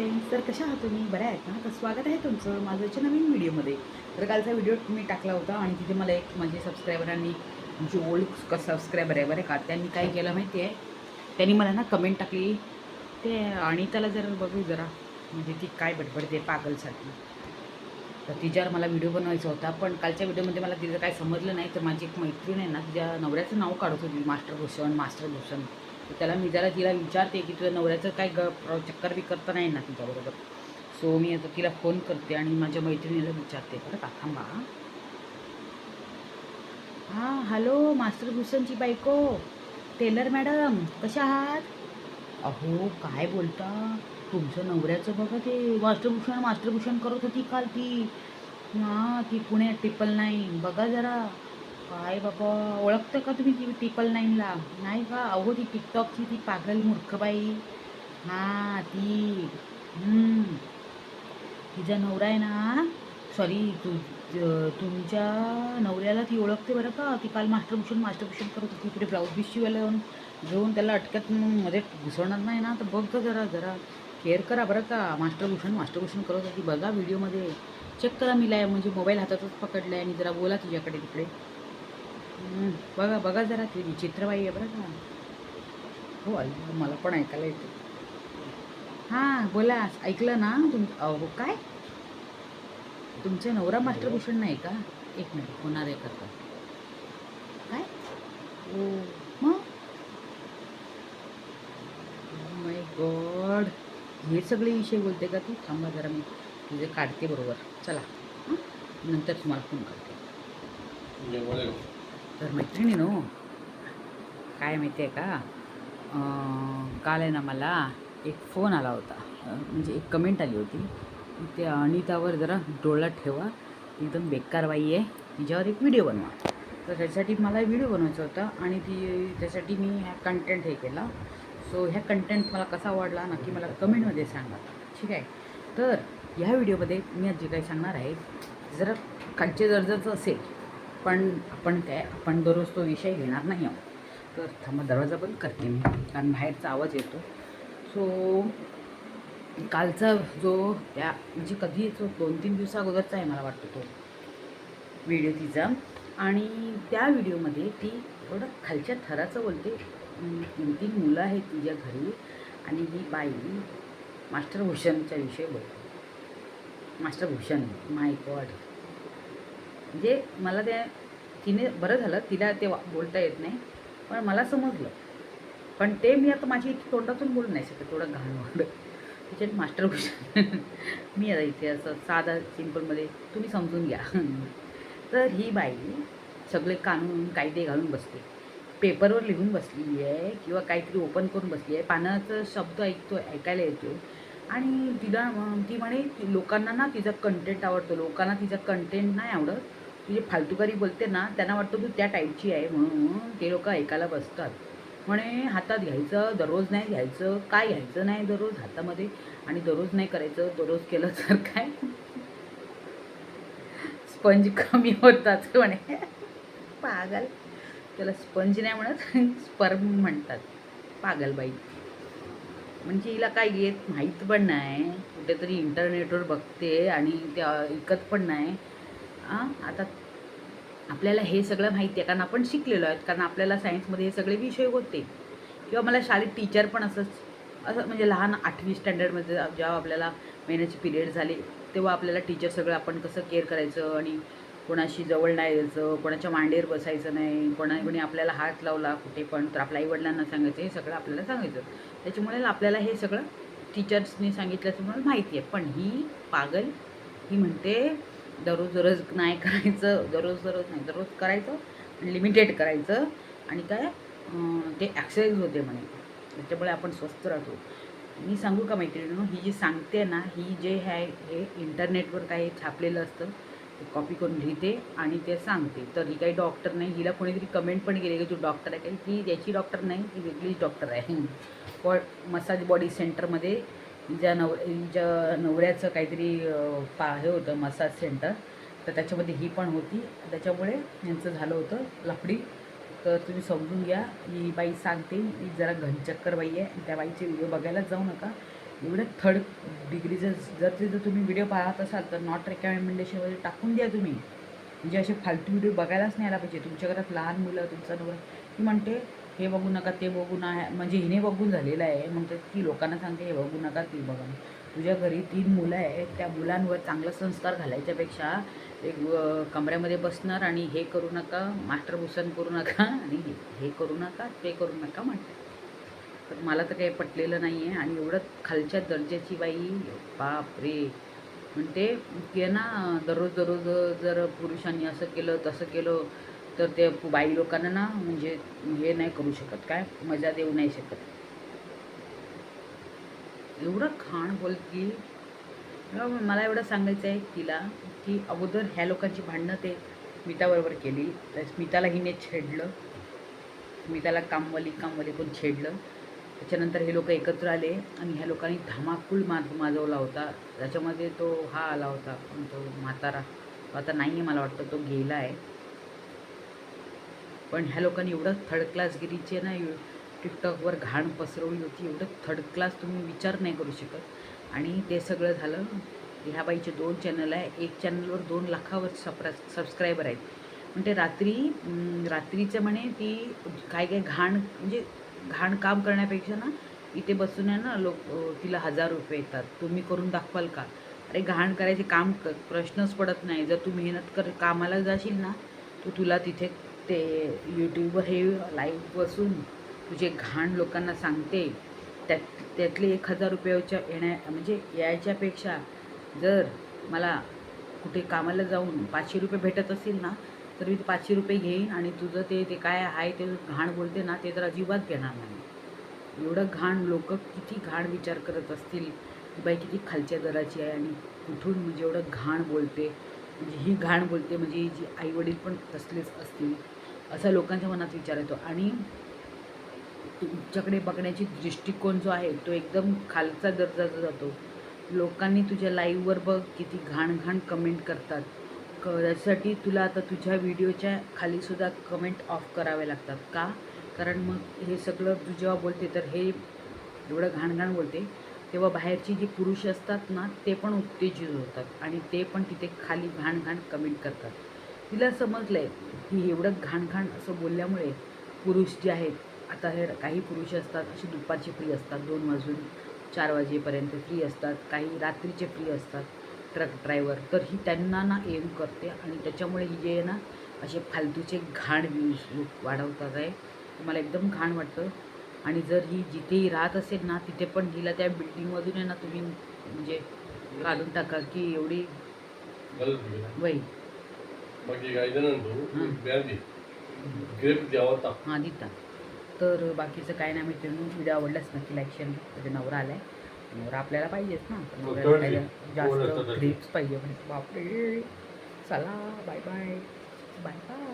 Friends तर कशा आहात तुम्ही? बऱ्या आहेत ना? तर स्वागत आहे तुमचं माझ्याच्या नवीन व्हिडिओमध्ये. तर कालचा व्हिडिओ मी टाकला होता आणि तिथे मला एक माझे सबस्क्रायबरांनी जे ओल्ड सबस्क्रायबर आहे बरं का त्यांनी काय केलं माहिती आहे त्यांनी मला ना कमेंट टाकली. ते आणि त्याला जरा बघू जरा म्हणजे ती काय बडबडते पागलसाठी तर तिच्यावर मला व्हिडिओ बनवायचा होता पण कालच्या व्हिडिओमध्ये मला तिचं काय समजलं नाही. तर माझी एक मैत्रीण आहे ना तिच्या नवऱ्याचं नाव काढत होती मास्टर भूषण मास्टर भूषण. तर त्याला मी जरा तिला विचारते की तुझ्या नवऱ्याचं काय ग चक्कर बी करता नाही ना तिच्याबरोबर? सो मी आता तिला फोन करते आणि माझ्या मैत्रिणीला विचारते. बरं का थांबा हां. हॅलो मास्टर भूषणची बायको. टेलर मॅडम कशा आहात? अहो काय बोलता? तुमचं नवऱ्याचं बघा ते. मास्टरभूषण मास्टरभूषण करत होती काल ती. हां ती पुण्यात टिपल नाईन बघा जरा. काय बाबा ओळखतं का तुम्ही ती ट्रिपल नाईनला नाही का? अहो ती टिकटॉकची ती पागल मूर्खबाई. हां ती. तिचा नवरा आहे ना? सॉरी तू तुमच्या नवऱ्याला ती ओळखते बरं का? ती काल मास्टरभूषण मास्टरभूषण करत होती. तिकडे ब्लाऊज बी शिवायला येऊन घेऊन त्याला अटक्यात मध्ये घुसवणार नाही ना? तर बघ गं जरा जरा. केअर करा बरं का? मास्टरभूषण मास्टरभूषण करत होती. बघा व्हिडिओमध्ये चेक करा मी लाय म्हणजे मोबाईल हातातच पकडला आहे आणि जरा बोला तिच्याकडे तिकडे. बघा बघा जरा ती विचित्रबाई आहे बरं का. हो मला पण ऐकायला येते. हां बोला ऐकलं ना तुम अहो काय? तुमचे नवरा मास्टरभूषण नाही का? एक मिनिट होणार आहे करता. काय? ओ मग? माय गॉड हे सगळे विषय बोलते का तू? थांबा जरा मी तुझे काढते बरोबर. चला. हं? नंतर तुम्हाला फोन करते. तर मैत्रिणीनो काय माहिती आहे का काल आहे ना मला एक फोन आला होता. म्हणजे एक कमेंट आली होती. ते अनितावर जरा डोळा ठेवा. एकदम बेकार बाई आहे. तिच्यावर एक व्हिडिओ बनवा. तर त्याच्यासाठी मला व्हिडिओ बनवायचा होता आणि ती त्यासाठी मी ह्या कंटेंट हे केला. सो ह्या कंटेंट मला कसा आवडला नक्की मला कमेंटमध्ये सांगा. ठीक आहे? तर ह्या व्हिडिओमध्ये मी आज जे काही सांगणार आहे जरा खालचे दर्जाचं असेल. पण आपण काय आपण दररोज तो विषय घेणार नाही आहोत. तर थांबा दरवाजा बंद करते मी कारण बाहेरचा आवाज येतो. सो कालचा जो त्या म्हणजे कधी जो दोन तीन दिवसा अगोदरचा आहे मला वाटतो तो व्हिडिओ तिचा. आणि त्या व्हिडिओमध्ये ती एवढं खालच्या थराचं बोलते तीन तीन मुलं आहेत तिच्या घरी आणि ही बाई मास्टर भूषणच्या विषयी बोलते. मास्टर भूषण माय गॉड म्हणजे मला त्या तिने बरं झालं तिला ते वा- बोलता येत नाही पण मला समजलं. पण ते मी आता माझी इथे तोंडातून बोलू नाही शकत थोडं घाण वाटलं त्याच्यात मास्टर भूषण मी आता इथे असं साधा सिम्पलमध्ये तुम्ही समजून घ्या. तर ही बाई सगळे कानून कायदे घालून बसते. पेपरवर लिहून बसलेली आहे किंवा काहीतरी ओपन करून बसली आहे. पानाचा शब्द ऐकतो ऐकायला येतो. आणि तिला ती म्हणे लोकांना ना तिचा कंटेंट आवडतो. लोकांना तिचा कंटेंट नाही आवडत. ती जी फालतूकारी बोलते ना त्यांना वाटतं तू त्या टाईपची आहे म्हणून ते लोक ऐकायला बसतात. म्हणे हातात घ्यायचं दररोज नाही घ्यायचं काय घ्यायचं नाही दररोज हातामध्ये आणि दररोज नाही करायचं दररोज केलं तर काय? स्पंज कमी होतात म्हणे. पागल. त्याला स्पंज नाही म्हणत स्पर्म म्हणतात. पागलबाई म्हणजे हिला काय येत माहीत पण नाही. कुठेतरी इंटरनेटवर बघते आणि ते ऐकत पण नाही. आता आपल्याला हे सगळं माहिती आहे कारण आपण शिकलेलो आहेत कारण आपल्याला सायन्समध्ये हे सगळे विषय होते. किंवा मला शाळेत टीचर पण असंच असं म्हणजे लहान आठवी स्टँडर्डमध्ये जेव्हा आपल्याला महिन्याचे पिरियड झाले तेव्हा आपल्याला टीचर सगळं आपण कसं केअर करायचं आणि कोणाशी जवळ नाही यायचं कोणाच्या मांडीवर बसायचं नाही कोणा कोणी आपल्याला हात लावला कुठे पण तर आपल्या आईवडिलांना सांगायचं हे सगळं आपल्याला सांगायचं. त्याच्यामुळे आपल्याला हे सगळं टीचर्सनी सांगितल्याचं म्हणून माहिती आहे. पण ही पागल ही म्हणते दररोज दररोज नाही करायचं दररोज दररोज नाही दररोज करायचं आणि लिमिटेड करायचं. आणि काय ते ॲक्सरसाइज होते म्हणे. त्याच्यामुळे आपण स्वस्थ राहतो. मी सांगू का मैत्रिणीनं ही जी सांगते ना ही जे आहे हे इंटरनेटवर काही छापलेलं असतं ते कॉपी करून लिहिते आणि ते सांगते. तर ही काही डॉक्टर नाही हिला कोणीतरी कमेंट पण केली की तू डॉक्टर आहे. काही ती त्याची डॉक्टर नाही ही वेगळीच डॉक्टर आहे. बॉ मसाज बॉडी सेंटरमध्ये ज्या नव ज्या नवऱ्याचं काहीतरी पा हे होतं मसाज सेंटर तर त्याच्यामध्ये ही पण होती. त्याच्यामुळे यांचं झालं होतं लफडी. तर तुम्ही समजून घ्या. ही बाई सांगते ही जरा घनचक्कर बाई आहे. त्या बाईचे व्हिडिओ बघायलाच जाऊ नका. एवढं थर्ड डिग्रीचं जर ते जर तुम्ही व्हिडिओ पाहत असाल तर नॉट रेकमेंडेशनमध्ये टाकून द्या तुम्ही. म्हणजे असे फालतू व्हिडिओ बघायलाच नाही आला पाहिजे. तुमच्या घरात लहान मुलं तुमचा नवरा ती म्हणते हे बघू नका ते बघू ना म्हणजे हिने बघून झालेलं आहे. म्हणते ती लोकांना सांगते हे बघू नका ती बघा. तुझ्या घरी तीन मुलं आहेत त्या मुलांवर चांगला संस्कार घालायच्यापेक्षा एक कमऱ्यामध्ये बसणार आणि हे करू नका मास्टर भूषण करू नका आणि हे- करू नका ते करू नका म्हणते तर मला तर काही पटलेलं नाही आहे आणि एवढं खालच्या दर्जाची बाई बाप रे म्हणते की आहे ना दररोज दररोज जर पुरुषांनी असं केलं तसं केलं तर ते बाई लोकांना ना म्हणजे हे नाही करू शकत. काय? मजा देऊ नाही शकत. एवढं खाण बोलती की मला एवढं सांगायचं आहे तिला की अगोदर ह्या लोकांची भांडणं ते स्मिताबरोबर केली. तर स्मिताला हिने छेडलं. स्मिताला कामवाली कामवाली पण छेडलं. त्याच्यानंतर हे लोक एकत्र आले आणि ह्या लोकांनी धमाकूळ माज माजवला होता. त्याच्यामध्ये तो हा आला होता पण तो म्हातारा. तो आता नाही आहे मला वाटतं तो गेला आहे पण ह्या लोकांनी एवढं थर्ड क्लासगिरीचे ना यु- टिकटॉकवर घाण पसरवली होती एवढं थर्ड क्लास तुम्ही विचार नाही करू शकत. आणि ते सगळं झालं ह्या बाईचे दोन चॅनल आहे एक चॅनलवर दोन लाखावर सप्रा सबस्क्रायबर आहेत. म्हणजे रात्री रात्रीचं म्हणे ती काय काय घाण म्हणजे घाण काम करण्यापेक्षा ना इथे बसून आहे ना लोक तिला हजार रुपये येतात. तुम्ही करून दाखवाल का? अरे घाण करायचे काम क प्रश्नच पडत नाही. जर तू मेहनत कर कामाला जाशील ना तर तुला तिथे ते यूट्यूबवर हे लाईव्ह बसून तुझे घाण लोकांना सांगते. त्यात त्यातले एक हजार रुपयाच्या येण्या म्हणजे यायच्यापेक्षा जर मला कुठे कामाला जाऊन पाचशे रुपये भेटत असतील ना तर मी ते पाचशे रुपये घेईन आणि तुझं ते ते काय आहे ते घाण बोलते ना ते तर अजिबात घेणार नाही. एवढं घाण लोक किती घाण विचार करत असतील की बाई किती खालच्या दराची आहे आणि कुठून म्हणजे एवढं घाण बोलते. म्हणजे ही घाण बोलते म्हणजे जी आईवडील पण तसलेच असतील. असा लोकांच्या मनात विचार येतो. आणि तुमच्याकडे बघण्याची दृष्टिकोन जो आहे तो एकदम खालचा दर्जाचा जातो. लोकांनी तुझ्या लाईव्हवर बघ किती घाण घाण कमेंट करतात. क त्यासाठी तुला आता तुझ्या व्हिडिओच्या खालीसुद्धा कमेंट ऑफ करावे लागतात. का? कारण मग हे सगळं तू जेव्हा बोलते तर हे एवढं घाण घाण बोलते. तेव्हा बाहेरची जी पुरुष असतात ना ते पण उत्तेजित होतात. आणि ते पण तिथे खाली घाण घाण कमेंट करतात. तिला समजलं आहे की एवढं घाण घाण असं बोलल्यामुळे पुरुष जे आहेत आता हे काही पुरुष असतात असे दुपारचे फ्री असतात दोन वाजून चार वाजेपर्यंत फ्री असतात काही रात्रीचे फ्री असतात ट्रक ड्रायव्हर. तर ही त्यांना ना एम करते आणि त्याच्यामुळे ही जे आहे ना असे फालतूचे घाण व्ह्यूज वाढवतात आहे. मला एकदम घाण वाटतं. आणि जर ही जिथेही राहत असेल ना तिथे पण हिला त्या बिल्डिंगमधून आहे ना तुम्ही म्हणजे काढून टाका की एवढी वय बाकी गायदनंतू हं. ಬ್ಯಾಗಿ ಗ್ರೇಪ್ द्यावा हां दिता तर बाकीचं काय नाही मित्रांनो व्हिडिओ आवडलाच नक्की लाईक शेअर त्याचा नवरा आलाय नवरा आपल्याला पाहिजेच ना तर हो, नवऱ्याला थर्ड काय कोण जास्त असतं ग्रेप्स पाहिजे म्हणजे बापरे चला बाय बाय बाय बाय